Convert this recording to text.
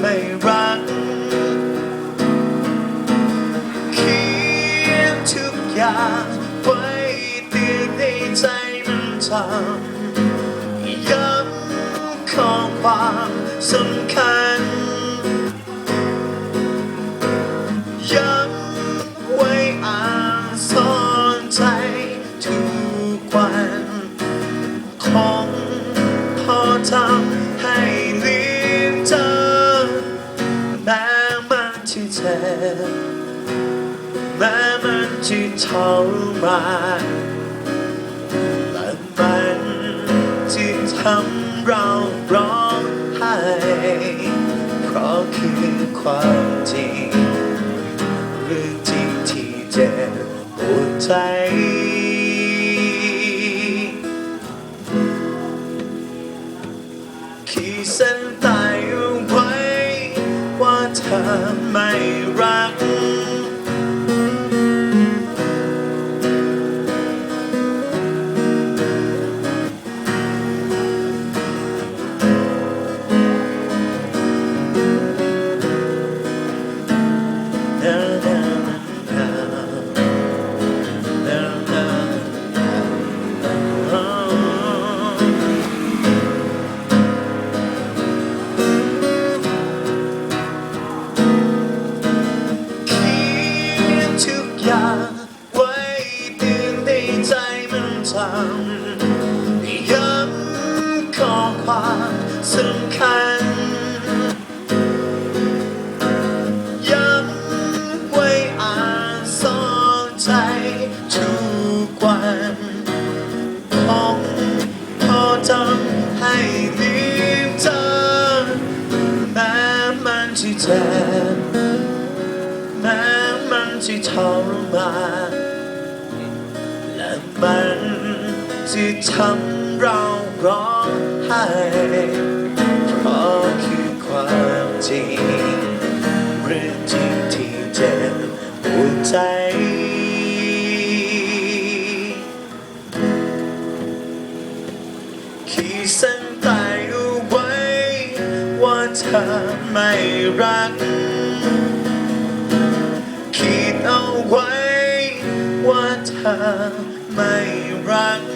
ไม่รักเขียนทุกอย่างไว้เตือนให้ใจมันจำย้ำข้อความสำคัญ แม้มันที่ทรมานและมันที่ทำเราร้องไห้เพราะคือความจริงเรื่องจริงที่เจ็บปวดใจขีดเส้นใต้เอาไว้ว่ เธอไม่รัก มันจำย้ำข้อความสำคัญ ย้ำไว้อ่านสอนใจทุกวันคงพอทำให้ลืมเธอแม้มันที่เจ็บแม้มันที่ทรมานและมัน ที่ทำเราร้องไห้เพราะคือความจริงเรื่องจริงที่เจ็บปวดใจ ขีดเส้นใต้เอาไว้ ว่าเธอไม่รักคิดเอาไว้ ว่าเธอไม่รัก